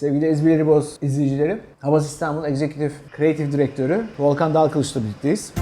Sevgili Ezberleri Boz izleyicileri, Havas İstanbul Executive Creative Direktörü Volkan Dalkılıç'la birlikteyiz.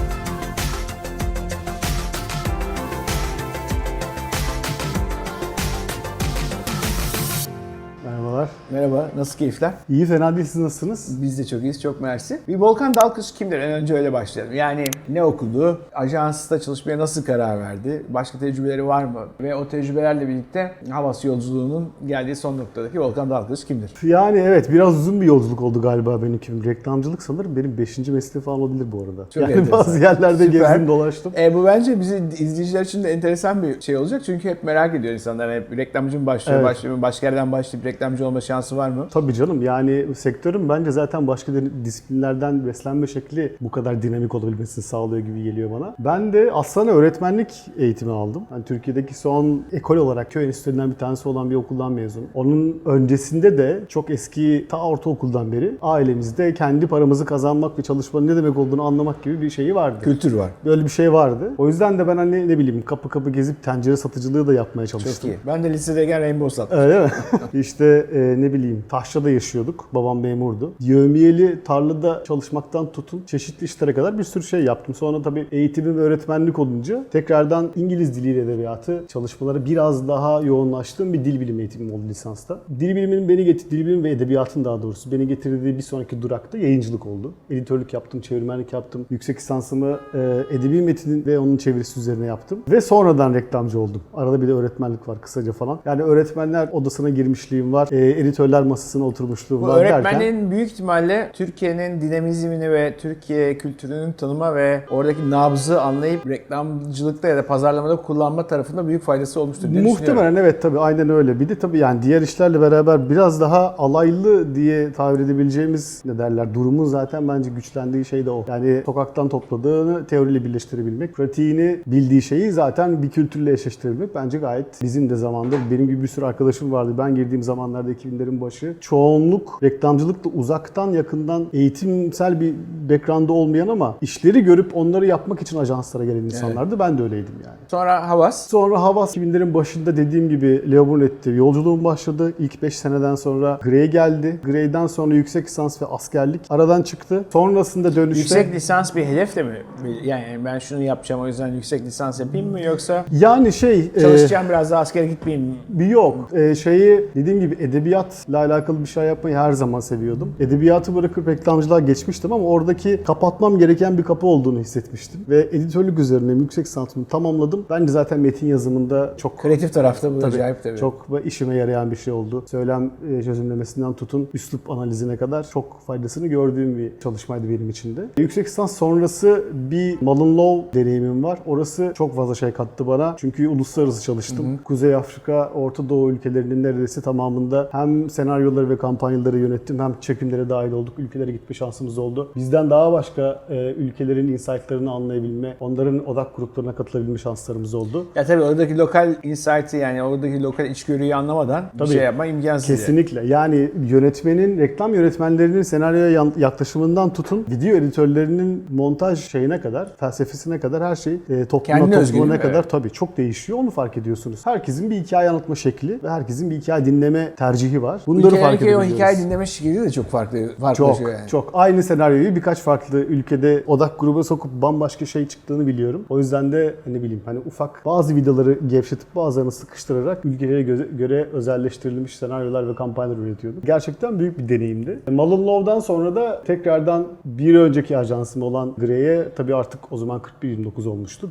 Merhaba, nasıl keyifler? İyi fena değil siz nasılsınız? Biz de çok iyiyiz, çok mersi. Bir Volkan Dalkılıç kimdir? En önce öyle başlayalım. Yani ne okudu? Ajansta çalışmaya nasıl karar verdi? Başka tecrübeleri var mı? Ve o tecrübelerle birlikte Havas yolculuğunun geldiği son noktadaki Volkan Dalkılıç kimdir? Yani evet biraz uzun bir yolculuk oldu galiba benimki. Reklamcılık sanırım benim 5. mesleğim falan olabilir bu arada. Çok yani enteresan. bazı yerlerde Süper. gezdim dolaştım. E, bu bence bizi izleyiciler için de enteresan bir şey olacak. Çünkü hep merak ediyor insanlar. Hep reklamcı mı başlıyor, Evet. başlıyor mu? Başka yerden başlayıp reklamcı olma şansı var mı? Tabii canım yani sektörün bence zaten başka di- disiplinlerden beslenme şekli bu kadar dinamik olabilmesini sağlıyor gibi geliyor bana. Ben de aslında öğretmenlik eğitimi aldım. Yani Türkiye'deki son ekol olarak köy enstitülerinden bir tanesi olan bir okuldan mezunum. Onun öncesinde de çok eski ta ortaokuldan beri ailemizde kendi paramızı kazanmak ve çalışmanın ne demek olduğunu anlamak gibi bir şeyi vardı. Kültür var. Böyle bir şey vardı. O yüzden de ben hani ne bileyim kapı kapı gezip tencere satıcılığı da yapmaya Çok çalıştım. iyi. Ben de lisedeyken Rainbow sattım. Öyle mi? işte e, ne bileyim Taşra'da yaşıyorduk. Babam memurdu. Yövmiyeli tarlada çalışmaktan tutun çeşitli işlere kadar bir sürü şey yaptım. Sonra tabii eğitimim öğretmenlik olunca tekrardan İngiliz diliyle edebiyatı çalışmaları biraz daha yoğunlaştığım bir dil bilimi eğitimim oldu lisansta. Dil biliminin beni getir, dil bilimi ve edebiyatın daha doğrusu beni getirdiği bir sonraki durakta yayıncılık oldu. Editörlük yaptım, çevirmenlik yaptım. Yüksek lisansımı e, edebi metinin ve onun çevirisi üzerine yaptım. Ve sonradan reklamcı oldum. Arada bir de öğretmenlik var kısaca falan. Yani öğretmenler odasına girmişliğim var. E, editörler masasına oturmuşluğum Bu var derken. öğretmenin büyük ihtimalle Türkiye'nin dinamizmini ve Türkiye kültürünün tanıma ve oradaki nabzı anlayıp reklamcılıkta ya da pazarlamada kullanma tarafında büyük faydası olmuştur diye. Muhtemelen evet tabii aynen öyle. Bir de tabii yani diğer işlerle beraber biraz daha alaylı diye tabir edebileceğimiz ne derler durumun zaten bence güçlendiği şey de o. Yani sokaktan topladığını teoriyle birleştirebilmek, pratiğini bildiği şeyi zaten bir kültürle eşleştirebilmek bence gayet bizim de zamanda benim gibi bir sürü arkadaşım vardı. Ben girdiğim zamanlarda 2000'lerin başı çoğunluk reklamcılıkla uzaktan yakından eğitimsel bir background'da olmayan ama işleri görüp onları yapmak için ajanslara gelen insanlardı. Ben de öyleydim yani. Sonra Havas. Sonra Havas 2000'lerin başında dediğim gibi Leo Brunet'ti. Yolculuğum başladı. İlk 5 seneden sonra Grey geldi. Grey'den sonra yüksek lisans ve askerlik aradan çıktı. Sonrasında dönüşte... Yüksek lisans bir hedef de mi? Yani ben şunu yapacağım o yüzden yüksek lisans yapayım mı yoksa Yani şey... e, çalışacağım biraz daha askere gitmeyeyim mi? Bir yok. Ee, şeyi dediğim gibi edebiyatla alakalı bir şey yapmayı her zaman seviyordum. Edebiyatı bırakıp reklamcılığa geçmiştim ama oradaki kapatmam gereken bir kapı olduğunu hissetmiştim. Ve editörlük üzerine yüksek lisansımı tamamladım. Bence zaten metin yazımında çok Kreatif tarafta bu Tabii, acayip tabii. Çok işime yarayan bir şey oldu. Söylem e, çözümlemesinden tutun üslup analizine kadar çok faydasını gördüğüm bir çalışmaydı benim için de. Yüksek lisans sonrası bir Malin Law deneyimim var. Orası çok fazla şey kattı bana. Çünkü uluslararası çalıştım. Kuzey Afrika, Orta Doğu ülkelerinin neredeyse tamamında hem senaryoları ve kampanyaları yönettim hem çekimlere dahil olduk. Ülkelere gitme şansımız oldu. Bizden daha başka e, ülkelerin insightlarını anlayabilme, onların odak gruplarına katılabilme şanslarımız oldu. Ya tabii oradaki lokal insight'ı yani oradaki lokal içgörüyü anlamadan bir Tabii. şey yapma imkansız. Kesinlikle. Yani yönetmenin, reklam yönetmenlerinin senaryoya yaklaşımından tutun, video editörlerinin montaj şeyine kadar, felsefesine kadar her şey e, topluma toplumuna mi? kadar Evet. tabii çok değişiyor. Onu fark ediyorsunuz. Herkesin bir hikaye anlatma şekli ve herkesin bir hikaye dinleme tercihi var. Bunları fark Ülkelerdeki o hikaye dinleme şekli de çok farklı çok farklılaşıyor yani. çok aynı senaryoyu birkaç farklı ülkede odak gruba sokup bambaşka şey çıktığını biliyorum. O yüzden de ne bileyim hani ufak bazı vidaları gevşetip bazılarını sıkıştırarak ülkelere göze- göre özelleştirilmiş senaryolar ve kampanyalar üretiyordum. Gerçekten büyük bir deneyimdi. Malin Law'dan sonra da tekrardan bir önceki ajansım olan Grey'e tabii artık o zaman 41-29 olmuştu.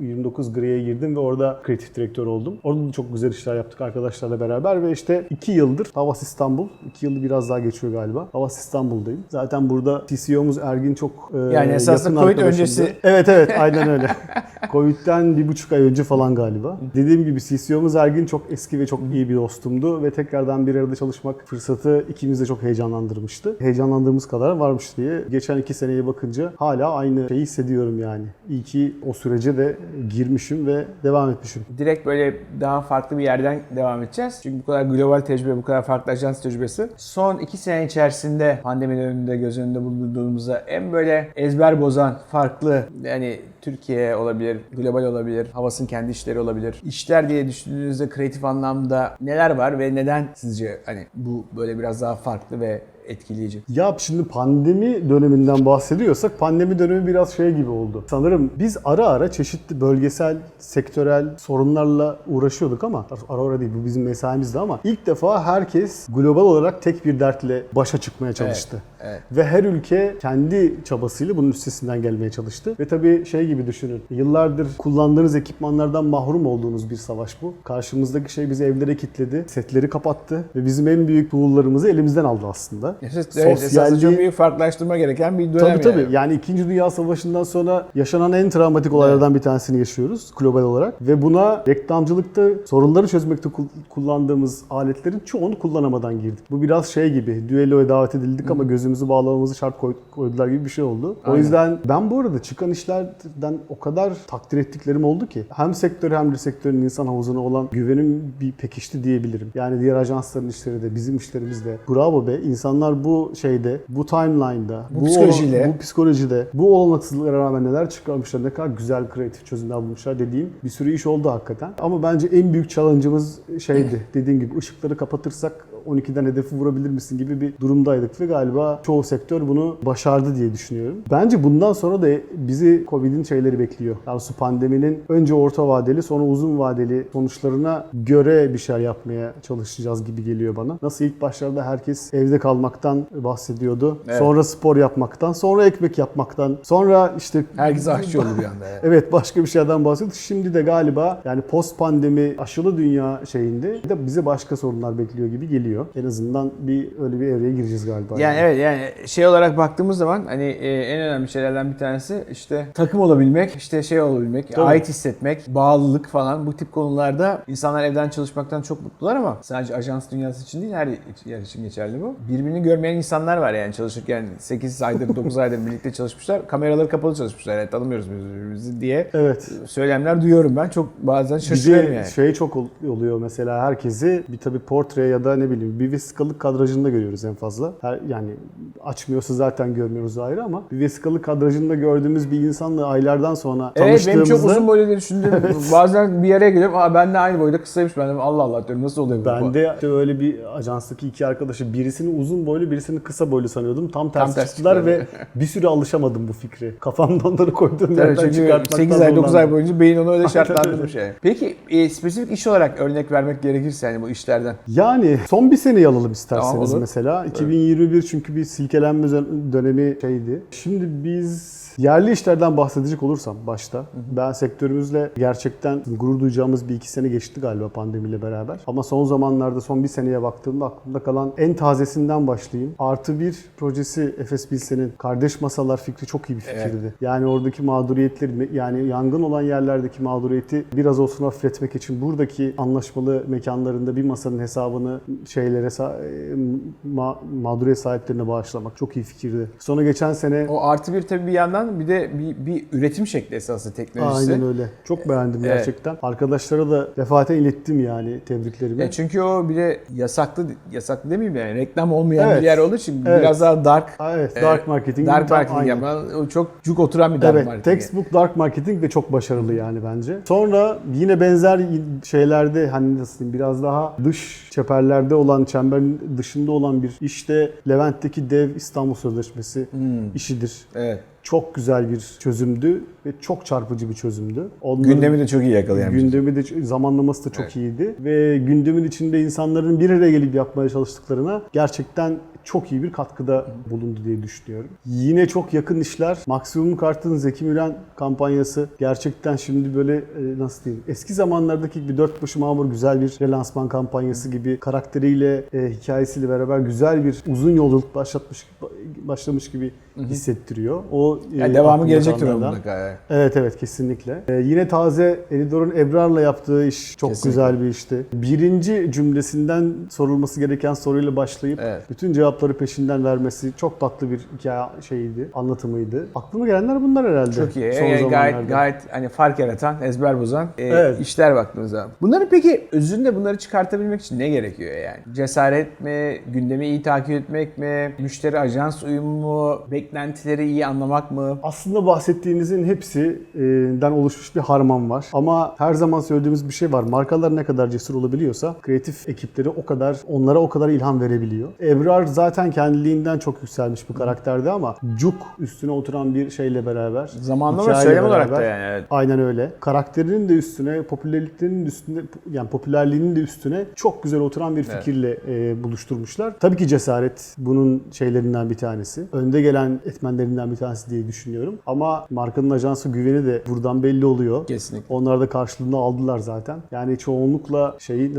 41-29 Grey'e girdim ve orada kreatif direktör oldum. Orada da çok güzel işler yaptık arkadaşlarla beraber ve işte 2 yıldır Havas İstanbul, 2 yılı biraz daha geçiyor galiba. Havas İstanbul'dayım. Zaten burada TCO'muz Ergin çok e, Yani esasında Covid öncesi. Evet evet aynen öyle. Covid'den bir buçuk ay önce falan galiba. Dediğim gibi CCO'muz Ergin çok eski ve çok iyi bir dostumdu ve tekrardan bir arada çalışmak fırsatı ikimiz de çok heyecanlandırmıştı. Heyecanlandığımız kadar varmış diye. Geçen iki seneye bakınca hala aynı şeyi hissediyorum yani. İyi ki o sürece de girmişim ve devam etmişim. Direkt böyle daha farklı bir yerden devam edeceğiz. Çünkü bu kadar global tecrübe, bu kadar kadar farklı ajans tecrübesi. Son iki sene içerisinde pandemi döneminde göz önünde bulundurduğumuzda en böyle ezber bozan farklı yani Türkiye olabilir, global olabilir, havasının kendi işleri olabilir. İşler diye düşündüğünüzde kreatif anlamda neler var ve neden sizce hani bu böyle biraz daha farklı ve etkileyici? Ya şimdi pandemi döneminden bahsediyorsak pandemi dönemi biraz şey gibi oldu. Sanırım biz ara ara çeşitli bölgesel, sektörel sorunlarla uğraşıyorduk ama ara ara değil bu bizim mesaimizdi ama ilk defa herkes global olarak tek bir dertle başa çıkmaya çalıştı. evet. Ve her ülke kendi çabasıyla bunun üstesinden gelmeye çalıştı. Ve tabii şey gibi düşünün. Yıllardır kullandığınız ekipmanlardan mahrum olduğunuz bir savaş bu. Karşımızdaki şey bizi evlere kilitledi, setleri kapattı ve bizim en büyük tool'larımızı elimizden aldı aslında. Evet, evet esasında çok büyük farklılaştırma gereken bir dönem Tabii tabii. yani. Yani 2. Dünya Savaşı'ndan sonra yaşanan en travmatik olaylardan bir tanesini yaşıyoruz global olarak. Ve buna reklamcılıkta sorunları çözmekte kul- kullandığımız aletlerin çoğunu kullanamadan girdik. Bu biraz şey gibi, düelloya davet edildik ama gözümüzü bağlamamızı şart koy- koydular gibi bir şey oldu. O Aynen. yüzden ben bu arada çıkan işlerden o kadar takdir ettiklerim oldu ki hem sektör hem de sektörün insan havuzuna olan güvenim bir pekişti diyebilirim. Yani diğer ajansların işleri de bizim işlerimiz de. Bravo be insanlar bu şeyde, bu timeline'da, Bu psikolojiyle. olan- bu psikolojide, bu olanaksızlıklara rağmen neler çıkarmışlar, ne kadar güzel kreatif çözümler bulmuşlar dediğim bir sürü iş oldu hakikaten. Ama bence en büyük challenge'ımız şeydi. Dediğim gibi ışıkları kapatırsak 12'den hedefi vurabilir misin gibi bir durumdaydık ve galiba çoğu sektör bunu başardı diye düşünüyorum. Bence bundan sonra da bizi Covid'in şeyleri bekliyor. Yani su pandeminin önce orta vadeli sonra uzun vadeli sonuçlarına göre bir şeyler yapmaya çalışacağız gibi geliyor bana. Nasıl ilk başlarda herkes evde kalmaktan bahsediyordu. Evet. Sonra spor yapmaktan, sonra ekmek yapmaktan, sonra işte Herkes aşçı oldu bir anda. yani. Evet başka bir şeyden bahsediyoruz. Şimdi de galiba yani post pandemi aşılı dünya şeyinde de bize başka sorunlar bekliyor gibi geliyor. En azından bir öyle bir evreye gireceğiz galiba. Yani evet yani şey olarak baktığımız zaman hani e, en önemli şeylerden bir tanesi işte takım olabilmek, işte şey olabilmek, Tabii. ait hissetmek, bağlılık falan bu tip konularda insanlar evden çalışmaktan çok mutlular ama sadece ajans dünyası için değil her yer için geçerli bu. Birbirini görmeyen insanlar var yani çalışırken 8 aydır 9 aydır birlikte çalışmışlar. Kameraları kapalı çalışmışlar. Yani tanımıyoruz birbirimizi diye Evet. söylemler duyuyorum ben. Çok bazen şaşırıyorum yani. şey çok ol- oluyor mesela herkesi bir tabii portre ya da ne bileyim bir vesikalık kadrajında görüyoruz en fazla. Her, yani açmıyorsa zaten görmüyoruz ayrı ama bir vesikalık kadrajında gördüğümüz bir insanla aylardan sonra Evet benim tanıştığımızda çok uzun boylu diye düşündüm. Bazen bir yere geliyorum. Aa ben de aynı boyda kısaymış. Ben de Allah Allah diyorum nasıl oluyor bu? Ben de işte öyle bir ajanstaki iki arkadaşı birisini uzun boylu birisini kısa boylu sanıyordum. Tam tersi tersi çıktılar çıktı. ve bir süre alışamadım bu fikri. Kafamda onları koyduğum Tabii yerden çıkartmaktan 8 ay 9 ay boyunca beyin onu öyle şartlandırmış yani. Peki e, spesifik iş olarak örnek vermek gerekirse yani bu işlerden. Yani son bir seneyi alalım isterseniz Tamam, olur. mesela. 2021 çünkü bir silkelenme dön- dönemi şeydi. Şimdi biz yerli işlerden bahsedecek olursam başta ben sektörümüzle gerçekten gurur duyacağımız bir iki sene geçti galiba pandemiyle beraber. Ama son zamanlarda son bir seneye baktığımda aklımda kalan en tazesinden başlayayım. Artı bir projesi Efes Bilsen'in kardeş masalar fikri çok iyi bir fikirdi. Yani oradaki mağduriyetleri yani yangın olan yerlerdeki mağduriyeti biraz olsun hafifletmek için buradaki anlaşmalı mekanlarında bir masanın hesabını şeylere e, ma- mağduriyet sahiplerine bağışlamak çok iyi fikirdi. Sonra geçen sene O artı bir tabii bir yandan bir de bir, bir üretim şekli esasında teknolojisi. aynen öyle. Çok beğendim Evet. gerçekten. Arkadaşlara da defaten ilettim yani tebriklerimi. E çünkü o bir de yasaklı yasaklı demeyeyim de yani reklam olmayan Evet. bir yer olduğu için Evet. biraz daha dark evet, e, dark marketing. dark marketing o çok cuk oturan bir dark Evet, marketing. textbook dark marketing ve çok başarılı yani bence. Sonra yine benzer şeylerde hani nasıl diyeyim biraz daha dış çeperlerde olan, çemberin dışında olan bir işte Levent'teki dev İstanbul Sözleşmesi Hmm. işidir. Evet. Çok güzel bir çözümdü ve çok çarpıcı bir çözümdü. Onların Gündemi de çok iyi yakalayan gündemi de zamanlaması da çok Evet. iyiydi ve gündemin içinde insanların bir araya gelip yapmaya çalıştıklarına gerçekten çok iyi bir katkıda bulundu diye düşünüyorum. Yine çok yakın işler. Maksimum Kart'ın Zeki Müren kampanyası gerçekten şimdi böyle e, nasıl diyeyim eski zamanlardaki bir dört başı mamur güzel bir relansman kampanyası gibi karakteriyle e, hikayesiyle beraber güzel bir uzun yolculuk başlatmış başlamış gibi hissettiriyor. O e, Yani devamı aklımda gelecektir mutlaka. evet. Evet evet kesinlikle. Ee, yine taze Elidor'un Ebrar'la yaptığı iş çok Kesinlikle. güzel bir işti. Birinci cümlesinden sorulması gereken soruyla başlayıp Evet. bütün cevapları peşinden vermesi çok tatlı bir hikaye şeyiydi, anlatımıydı. Aklıma gelenler bunlar herhalde. Çok iyi. Son Yani zamanlarda. gayet, gayet hani fark yaratan, ezber bozan e, Evet. işler baktığınız zaman. Bunların peki özünde bunları çıkartabilmek için ne gerekiyor yani? Cesaret mi, gündemi iyi takip etmek mi, müşteri ajans uyumu mu, beklentileri iyi anlamak mı? Aslında bahsettiğinizin hepsinden oluşmuş bir harman var. Ama her zaman söylediğimiz bir şey var. Markalar ne kadar cesur olabiliyorsa kreatif ekipleri o kadar onlara o kadar ilham verebiliyor. Ebrar zaten kendiliğinden çok yükselmiş bir karakterdi ama Cuk üstüne oturan bir şeyle beraber. Zamanlama söylem olarak da yani. Evet. Aynen öyle. Karakterinin de üstüne, popülerliklerinin de üstüne, yani popülerliğinin de üstüne çok güzel oturan bir fikirle e, buluşturmuşlar. Tabii ki cesaret bunun şeylerinden bir tanesi. Önde gelen etmenlerinden bir tanesi diye düşünüyorum. Ama markanın ajansı güveni de buradan belli oluyor. Kesinlikle. Onlar da karşılığını aldılar zaten. Yani çoğunlukla şeyi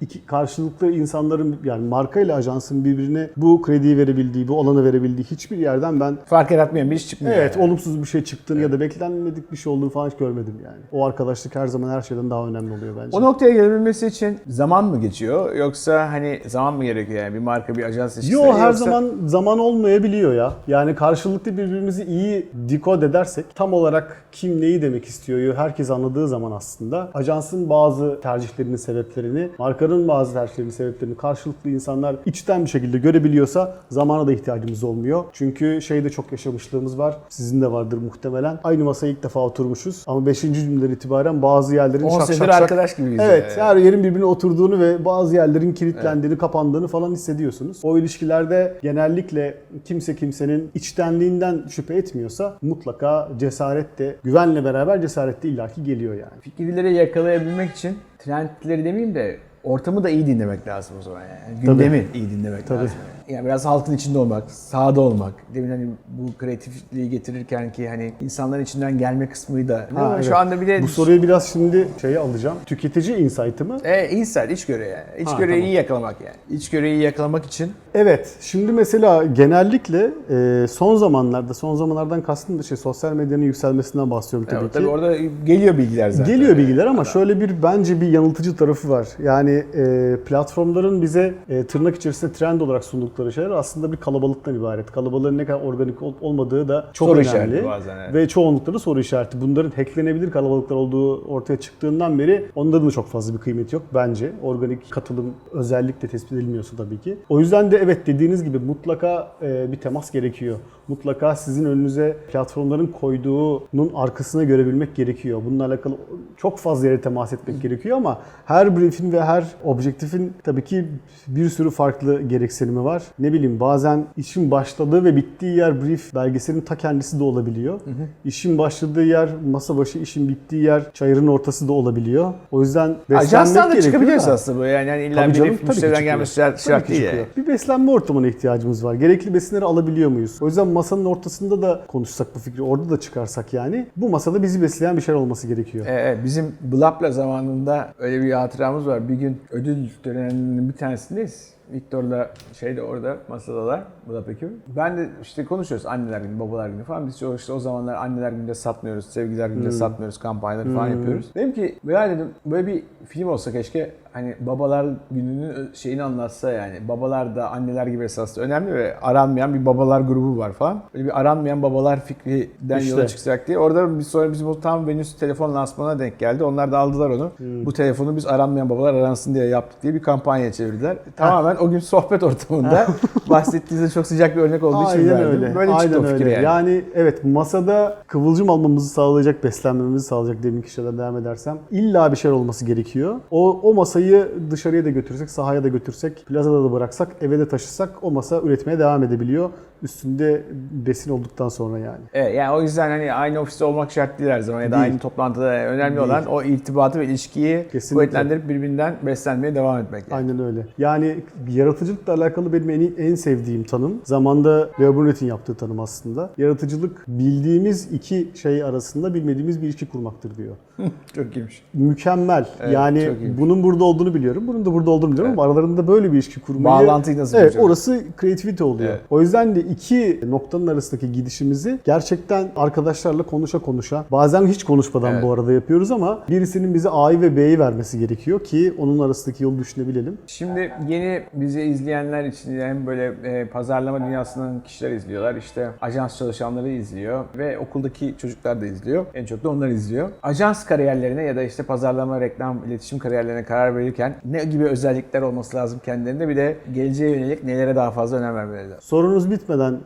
iki karşılıklı insanların yani marka ile ajansın birbirine bu krediyi verebildiği, bu alanı verebildiği hiçbir yerden ben Fark yaratmayan bir iş çıkmıyor. Evet, yani. olumsuz bir şey çıktığını ya da beklenmedik bir şey olduğunu falan hiç görmedim yani. O arkadaşlık her zaman her şeyden daha önemli oluyor bence. O noktaya gelebilmesi için zaman mı geçiyor yoksa hani zaman mı gerekiyor yani bir marka bir ajans ilişkisi? Yo her yoksa- zaman zaman olmayabiliyor ya. Yani karşılıklı birbirimizi iyi dekod edersek tam olarak kim neyi demek istiyor herkes anladığı zaman aslında ajansın bazı tercihlerinin sebeplerini, markanın bazı tercihlerinin sebeplerini karşılıklı insanlar içten bir şekilde görebiliyorsa zamana da ihtiyacımız olmuyor. Çünkü şeyde çok yaşamışlığımız var. Sizin de vardır muhtemelen. Aynı masaya ilk defa oturmuşuz ama 5. cümleden itibaren bazı yerlerin 10 şak şak şak arkadaş gibiyiz. Evet, yani. her yerin birbirine oturduğunu ve bazı yerlerin kilitlendiğini, kapandığını falan hissediyorsunuz. O ilişkilerde genellikle kimse kimsenin içtenliğinden şüphe etmiyorsa mutlaka cesaret de, güvenle beraber cesaret de illaki geliyor yani. Fikirleri yakalayabilmek için trendleri demeyeyim de ortamı da iyi dinlemek lazım o zaman yani. Gündemi iyi dinlemek Tabii. lazım. Yani biraz halkın içinde olmak, sahada olmak. Demin hani bu kreatifliği getirirken ki hani insanların içinden gelme kısmıydı da. Ha, evet. Şu anda bir de Bu soruyu biraz şimdi şeye alacağım. Tüketici insight'ı mı? e, insight, içgörü yani. İçgörüyü tamam. iyi yakalamak yani. İçgörüyü iyi yakalamak için Evet. Şimdi mesela genellikle e, son zamanlarda, son zamanlardan kastım da şey sosyal medyanın yükselmesinden bahsediyorum tabii tabii, ki. tabii orada geliyor bilgiler zaten. Geliyor bilgiler ama şöyle bir bence bir yanıltıcı tarafı var. Yani e, platformların bize e, tırnak içerisinde trend olarak sundukları şeyler aslında bir kalabalıktan ibaret. Kalabalığın ne kadar organik ol- olmadığı da çok Soru önemli. bazen, evet. Ve çoğunlukla da soru işareti. Bunların hacklenebilir kalabalıklar olduğu ortaya çıktığından beri onların da çok fazla bir kıymeti yok bence. Organik katılım özellikle tespit edilmiyorsa tabii ki. O yüzden de evet dediğiniz gibi mutlaka e, bir temas gerekiyor. Mutlaka sizin önünüze platformların koyduğunun arkasına görebilmek gerekiyor. Bununla alakalı çok fazla yere temas etmek gerekiyor ama her briefin ve her objektifin tabii ki bir sürü farklı gereksinimi var. Ne bileyim bazen işin başladığı ve bittiği yer brief belgeselin ta kendisi de olabiliyor. İşin başladığı yer masa başı, işin bittiği yer çayırın ortası da olabiliyor. O yüzden Ajanstan da gerekiyor çıkabiliyorsun da- aslında bu yani. yani illa Tabii bir canım, ki müşteriden gelmesi şart, değil çıkıyor. yani. Beslenme ortamına ihtiyacımız var. Gerekli besinleri alabiliyor muyuz? O yüzden masanın ortasında da konuşsak bu fikri, orada da çıkarsak yani bu masada bizi besleyen bir şey olması gerekiyor. Evet, bizim Blap'la zamanında öyle bir hatıramız var. Bir gün ödül töreninin bir tanesindeyiz. Viktor'la şey de orada masadalar Blap ekibi. Ben de işte konuşuyoruz anneler günü, babalar günü falan. Biz işte o zamanlar anneler gününde satmıyoruz, sevgiler gününde satmıyoruz, kampanyaları falan yapıyoruz. Dedim ki ya dedim böyle bir film olsa keşke hani babalar gününün şeyini anlatsa yani. Babalar da anneler gibi esaslı önemli ve aranmayan bir babalar grubu var falan. Böyle bir aranmayan babalar fikrinden İşte. yola çıkacak diye. Orada bir sonra bizim o tam Venüs telefon lansmanına denk geldi. Onlar da aldılar onu. Hmm. Bu telefonu biz aranmayan babalar aransın diye yaptık diye bir kampanya çevirdiler. Tamamen o gün sohbet ortamında bahsettiğinizde çok sıcak bir örnek olduğu için verdim. öyle. Böyle çıktı Aynen fikir öyle. yani. Yani. evet masada kıvılcım almamızı sağlayacak, beslenmemizi sağlayacak demin kişilerden devam edersem illa bir şey olması gerekiyor. O, o masayı dışarıya da götürsek, sahaya da götürsek, plazada da bıraksak, eve de taşısak o masa üretmeye devam edebiliyor. Üstünde besin olduktan sonra yani. Evet, yani o yüzden hani aynı ofiste olmak şart değil her zaman ya da Değil. aynı toplantıda önemli Değil. olan o irtibatı ve ilişkiyi Kesinlikle. kuvvetlendirip birbirinden beslenmeye devam etmek. Yani. Aynen öyle. Yani yaratıcılıkla alakalı benim en, en sevdiğim tanım. Zamanda Leo Brunet'in yaptığı tanım aslında. Yaratıcılık bildiğimiz iki şey arasında bilmediğimiz bir ilişki kurmaktır diyor. Çok iyiymiş. Mükemmel. Evet, yani çok iyiymiş. bunun burada olduğunu biliyorum. Bunun da burada olduğunu biliyorum ama aralarında böyle bir ilişki kurmayı... Bağlantıyı nasıl Evet kuracağız? orası kreativite oluyor. Evet. O yüzden de iki noktanın arasındaki gidişimizi gerçekten arkadaşlarla konuşa konuşa bazen hiç konuşmadan Evet. bu arada yapıyoruz ama birisinin bize A'yı ve B'yi vermesi gerekiyor ki onun arasındaki yolu düşünebilelim. Şimdi yeni bizi izleyenler için hem böyle e, pazarlama dünyasından kişiler izliyorlar. İşte ajans çalışanları izliyor ve okuldaki çocuklar da izliyor. En çok da onlar izliyor. Ajans kariyerlerine ya da işte pazarlama, reklam, iletişim kariyerlerine karar verirken ne gibi özellikler olması lazım kendilerinde bir de geleceğe yönelik nelere daha fazla önem vermeleri lazım. Sorunuz bitmeden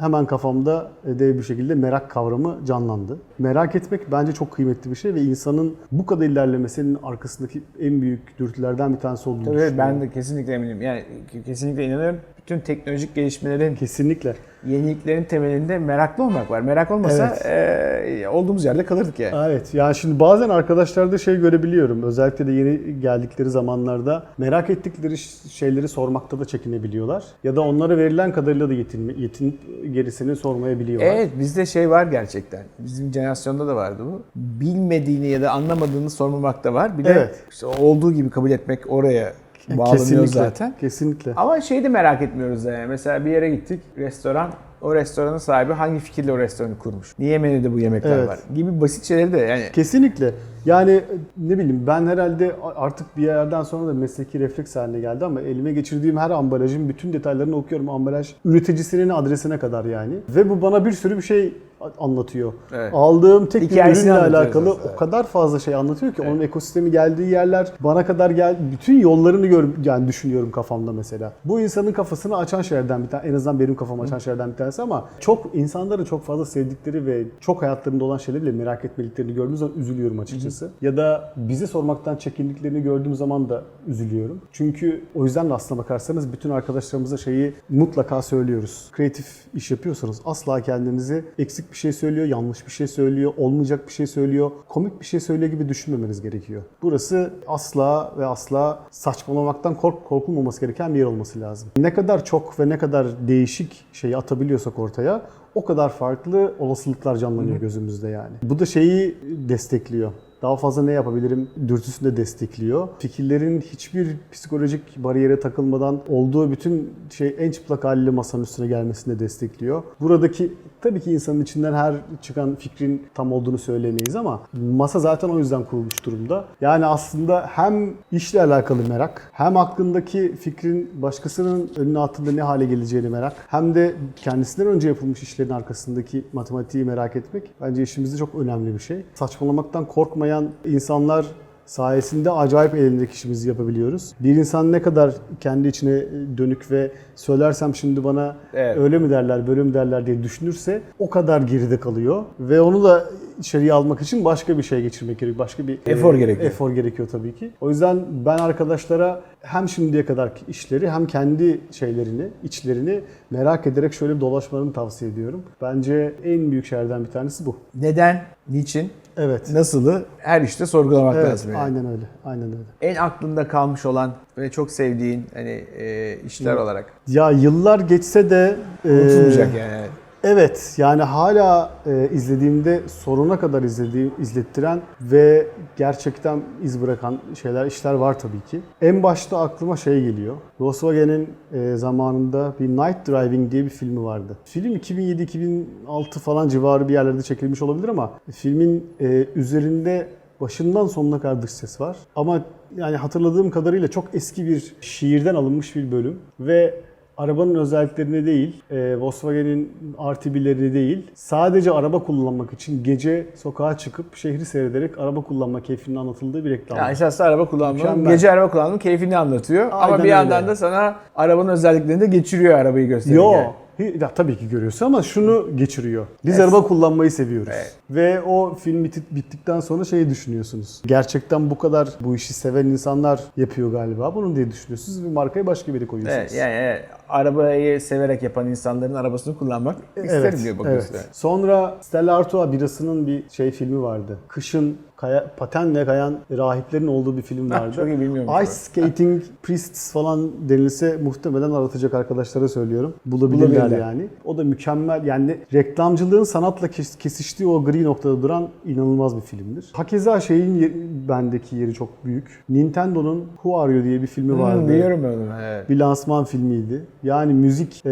hemen kafamda e, dev bir şekilde merak kavramı canlandı. Merak etmek bence çok kıymetli bir şey ve insanın bu kadar ilerlemesinin arkasındaki en büyük dürtülerden bir tanesi olduğunu Tabii düşünüyorum. ben de kesinlikle eminim. Yani kesinlikle inanıyorum. Bütün teknolojik gelişmelerin, Kesinlikle. yeniliklerin temelinde meraklı olmak var. Merak olmasa e, olduğumuz yerde kalırdık yani. Evet yani şimdi bazen arkadaşlarda şey görebiliyorum. Özellikle de yeni geldikleri zamanlarda merak ettikleri şeyleri sormakta da çekinebiliyorlar. Ya da onlara verilen kadarıyla da yetinme, yetinip gerisini sormayabiliyorlar. Evet bizde şey var gerçekten. Bizim jenerasyonda da vardı bu. Bilmediğini ya da anlamadığını sormamak da var. Bir de Evet. işte olduğu gibi kabul etmek oraya bağlanıyor Kesinlikle. zaten. Kesinlikle. Ama şeyi de merak etmiyoruz yani. Mesela bir yere gittik, restoran. O restoranın sahibi hangi fikirle o restoranı kurmuş? Niye menüde bu yemekler Evet. var? Gibi basit şeyleri de yani Kesinlikle. Yani ne bileyim ben herhalde artık bir yerden sonra da mesleki refleks haline geldi ama elime geçirdiğim her ambalajın bütün detaylarını okuyorum. Ambalaj üreticisinin adresine kadar yani. Ve bu bana bir sürü bir şey anlatıyor. Evet. Aldığım tek bir ürünle alakalı aslında. o kadar fazla şey anlatıyor ki onun ekosistemi geldiği yerler bana kadar gel bütün yollarını gör yani düşünüyorum kafamda mesela. Bu insanın kafasını açan şeylerden bir tane en azından benim kafamı açan şeylerden bir tanesi ama çok insanların çok fazla sevdikleri ve çok hayatlarında olan şeyleri bile merak etmediklerini gördüğüm zaman üzülüyorum açıkçası. Ya da bize sormaktan çekindiklerini gördüğüm zaman da üzülüyorum. Çünkü o yüzden de aslına bakarsanız bütün arkadaşlarımıza şeyi mutlaka söylüyoruz. Kreatif iş yapıyorsanız asla kendinizi eksik bir şey söylüyor, yanlış bir şey söylüyor, olmayacak bir şey söylüyor, komik bir şey söylüyor gibi düşünmemeniz gerekiyor. Burası asla ve asla saçmalamaktan kork korkulmaması gereken bir yer olması lazım. Ne kadar çok ve ne kadar değişik şeyi atabiliyorsak ortaya o kadar farklı olasılıklar canlanıyor gözümüzde yani. Bu da şeyi destekliyor. Daha fazla ne yapabilirim dürtüsünü de destekliyor. Fikirlerin hiçbir psikolojik bariyere takılmadan olduğu bütün şey en çıplak haliyle masanın üstüne gelmesini de destekliyor. Buradaki tabii ki insanın içinden her çıkan fikrin tam olduğunu söyleyemeyiz ama masa zaten o yüzden kurulmuş durumda. Yani aslında hem işle alakalı merak, hem aklındaki fikrin başkasının önüne attığında ne hale geleceğini merak, hem de kendisinden önce yapılmış işlerin arkasındaki matematiği merak etmek bence işimizde çok önemli bir şey. Saçmalamaktan korkmayan insanlar sayesinde acayip eğlenerek işimizi yapabiliyoruz. Bir insan ne kadar kendi içine dönük ve söylersem şimdi bana Evet. öyle mi derler, böyle mi derler diye düşünürse o kadar geride kalıyor. Ve onu da içeriye almak için başka bir şey geçirmek gerekiyor. Başka bir Efor e, gerekiyor. Efor gerekiyor tabii ki. O yüzden ben arkadaşlara hem şimdiye kadarki işleri hem kendi şeylerini, içlerini merak ederek şöyle bir dolaşmalarını tavsiye ediyorum. Bence en büyük şeylerden bir tanesi bu. neden, niçin, Evet. nasılı her işte sorgulamak Evet, lazım. Yani. aynen öyle. Aynen öyle. En aklında kalmış olan ve çok sevdiğin hani e, işler olarak Ya yıllar geçse de e, unutulmayacak yani. Evet yani hala e, izlediğimde sonuna kadar izlediğim, izlettiren ve gerçekten iz bırakan şeyler, işler var tabii ki. En başta aklıma şey geliyor. Volkswagen'in e, zamanında bir Night Driving diye bir filmi vardı. Film 2007-2006 falan civarı bir yerlerde çekilmiş olabilir ama filmin e, üzerinde başından sonuna kadar dış ses var. Ama yani hatırladığım kadarıyla çok eski bir şiirden alınmış bir bölüm ve arabanın özelliklerini değil, e, Volkswagen'in RTB'lerini değil, sadece araba kullanmak için gece sokağa çıkıp şehri seyrederek araba kullanma keyfinin anlatıldığı bir reklam. Ya esasında araba kullanmanın, gece araba kullanmanın keyfini anlatıyor. Ama Aynen bir yandan öyle. da sana arabanın özelliklerini de geçiriyor arabayı gösteriyor. Yo, Yani. Ya, tabii ki görüyorsun ama şunu geçiriyor. Biz Evet. araba kullanmayı seviyoruz. Evet. Ve o film bittikten sonra şeyi düşünüyorsunuz. Gerçekten bu kadar bu işi seven insanlar yapıyor galiba. Bunu diye düşünüyorsunuz. Bir markayı başka biri koyuyorsunuz. Evet, yani evet, arabayı severek yapan insanların arabasını kullanmak isterim diyor bakıyorsun. evet. Sonra Stella Artois birasının bir şey filmi vardı. Kışın kaya, patenle kayan rahiplerin olduğu bir film vardı. çok iyi bilmiyorum. Ice Skating Priests falan denilse muhtemelen aratacak arkadaşlara söylüyorum. Bulabilirler, Bulabilirler. yani. O da mükemmel. Yani reklamcılığın sanatla kes- kesiştiği o gri noktada duran inanılmaz bir filmdir. Hakeza şeyin ye- bendeki yeri çok büyük. Nintendo'nun Who Are You diye bir filmi vardı. Hmm, biliyorum ben onu. Evet. bir lansman filmiydi. Yani müzik e,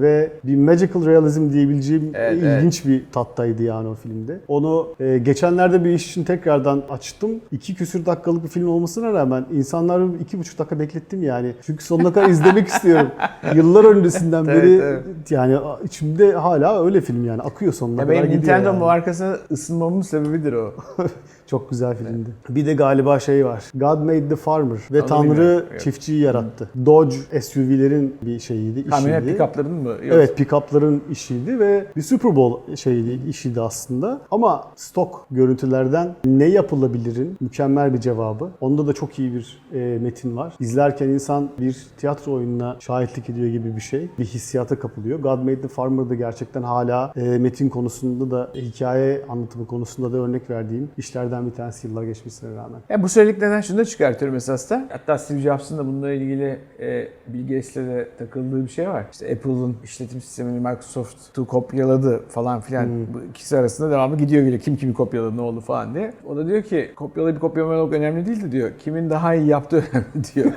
ve bir magical realism diyebileceğim Evet, ilginç bir tattaydı yani o filmde. Onu e, geçenlerde bir iş için tekrardan açtım. İki küsür dakikalık bir film olmasına rağmen insanları iki buçuk dakika beklettim yani. Çünkü sonuna kadar izlemek istiyorum. Yıllar öncesinden Evet, beri evet. yani içimde hala öyle film yani. Akıyor sonuna Ya kadar benim gidiyor Nintendo yani. markasına ısınmamın sebebidir o. Çok güzel filmdi. Bir de galiba şey var. God Made the Farmer ve Onu Tanrı bilmiyorum. Çiftçiyi yarattı. Dodge SUV'lerin bir şeyiydi, Kamyonet işiydi. pick-up'ların mı? Yok. Evet pick-up'ların işiydi ve bir Super Bowl şeydi, işiydi aslında. Ama stok görüntülerden ne yapılabilirin mükemmel bir cevabı. Onda da çok iyi bir e, metin var. İzlerken insan bir tiyatro oyununa şahitlik ediyor gibi bir şey. Bir hissiyata kapılıyor. God Made the Farmer da gerçekten hala e, metin konusunda da hikaye anlatımı konusunda da örnek verdiğim işlerden bir tanesi yıllar geçmesine rağmen. Ya bu söylediklerden şunu da çıkartıyorum esas da. Hatta Steve Jobs'ın da bununla ilgili e, Bill Gates'le de takıldığı bir şey var. İşte Apple'ın işletim sistemini Microsoft'u kopyaladı falan filan. Bu ikisi arasında devamlı gidiyor geliyor. Kim kimi kopyaladı ne oldu falan diye. O da diyor ki kopyalayıp kopyalamak önemli değil de diyor. Kimin daha iyi yaptığı önemli diyor.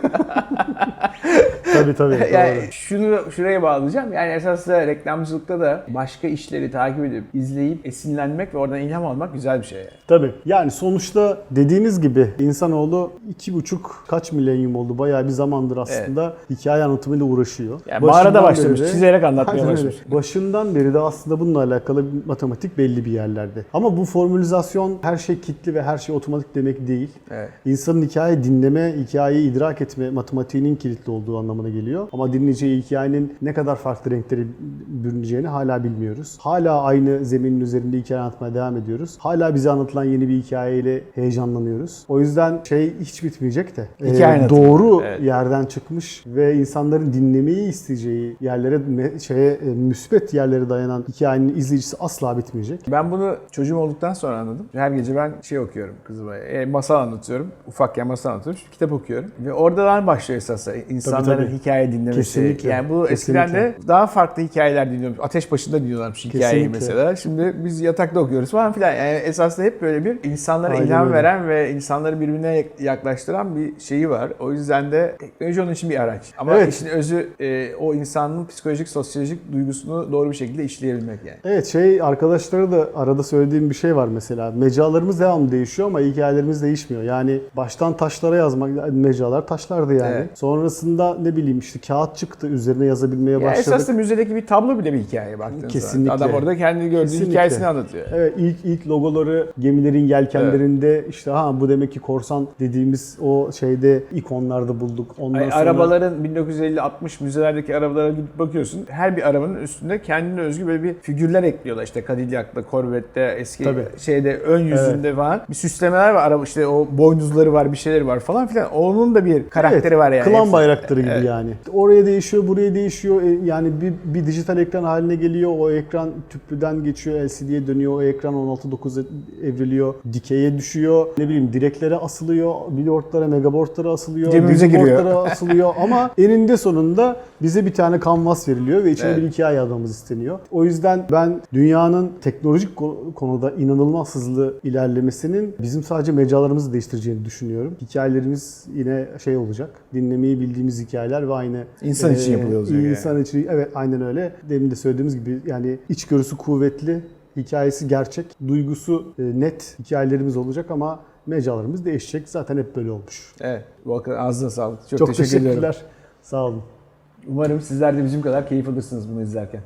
Tabii tabii. yani doğru. şunu şuraya bağlayacağım. Yani esasında reklamcılıkta da başka işleri takip edip izleyip esinlenmek ve oradan ilham almak güzel bir şey. Yani. Tabii. Yani sonuçta dediğiniz gibi insanoğlu iki buçuk kaç milenyum oldu bayağı bir zamandır aslında hikaye anlatımıyla uğraşıyor. Yani mağarada başlamış, de- çizerek anlatmaya başlamış. Başından beri de aslında bununla alakalı matematik belli bir yerlerde. Ama bu formülizasyon her şey kitli ve her şey otomatik demek değil. Evet. İnsanın hikaye dinleme, hikayeyi idrak etme matematiğinin kilitli olduğu anlamına geliyor. Ama dinleyeceği hikayenin ne kadar farklı renklere bürüneceğini hala bilmiyoruz. Hala aynı zeminin üzerinde hikaye anlatmaya devam ediyoruz. Hala bize anlatılan yeni bir hikayeyle heyecanlanıyoruz. O yüzden şey hiç bitmeyecek de. e, Hikaye anlatımı. doğru Evet. yerden çıkmış ve insanların dinlemeyi isteyeceği yerlere şeye e, müsbet yerlere dayanan hikayenin izleyicisi asla bitmeyecek. Ben bunu çocuğum olduktan sonra anladım. Her gece ben şey okuyorum kızıma. E, masal anlatıyorum. Ufakken masal anlatıyorum. Kitap okuyorum. Ve oradan başlıyor esas insanların tabii. Hikaye dinlemesi. Kesinlikle. Yani bu eskiden de daha farklı hikayeler dinliyormuş. Ateş başında dinliyorlarmış hikayeyi Kesinlikle. mesela. Şimdi biz yatakta okuyoruz falan filan. Yani esasında hep böyle bir insanlara Aynen ilham öyle. veren ve insanları birbirine yaklaştıran bir şeyi var. O yüzden de teknoloji onun için bir araç. Ama Evet. işin özü e, o insanın psikolojik, sosyolojik duygusunu doğru bir şekilde işleyebilmek yani. Evet şey arkadaşlara da arada söylediğim bir şey var mesela. Mecralarımız devamlı değişiyor ama hikayelerimiz değişmiyor. Yani baştan taşlara yazmak, mecralar taşlardı yani. Evet. Sonrasında ne bileyim işte kağıt çıktı üzerine yazabilmeye Ya başladık. esasında müzedeki bir tablo bile bir hikaye baktığın Kesinlikle. zaman. Adam orada kendi gördüğü Kesinlikle. hikayesini anlatıyor. Evet ilk ilk logoları gemilerin yelkenlerinde işte ha bu demek ki korsan dediğimiz o şeyde ikonlarda bulduk. Ondan Ay, sonra Arabaların 1950-60 müzelerdeki arabalara gidip bakıyorsun. Her bir arabanın üstünde kendine özgü böyle bir figürler ekliyorlar. İşte Cadillac'ta, Corvette'te, eski Tabii. şeyde ön yüzünde falan bir süslemeler var. Araba işte o boynuzları var, bir şeyleri var falan filan. Onun da bir karakteri Evet, var yani. Klan bayrakları gibi Evet. Yani. Oraya değişiyor, buraya değişiyor. E, Yani bir, bir dijital ekran haline geliyor. O ekran tüplüden geçiyor, LCD'ye dönüyor. O ekran 16.9'a evriliyor. Dikeye düşüyor. Ne bileyim direklere asılıyor. Billboardlara, megaboardlara asılıyor. Cebimize giriyor. billboardlara asılıyor. Ama eninde sonunda bize bir tane kanvas veriliyor ve içine Evet. bir hikaye yazmamız isteniyor. O yüzden ben dünyanın teknolojik ko- konuda inanılmaz hızlı ilerlemesinin bizim sadece mecralarımızı değiştireceğini düşünüyorum. Hikayelerimiz yine şey olacak. Dinlemeyi bildiğimiz hikayeler ve aynı İnsan için yapılıyor yani. İnsan için evet aynen öyle. Demin de söylediğimiz gibi yani içgörüsü kuvvetli, hikayesi gerçek, duygusu e, net hikayelerimiz olacak ama mecralarımız değişecek. Zaten hep böyle olmuş. Evet. Volkan ağzına sağlık. Çok, Çok teşekkür teşekkürler. ediyorum. Sağ olun. Umarım sizler de bizim kadar keyif alırsınız bunu izlerken.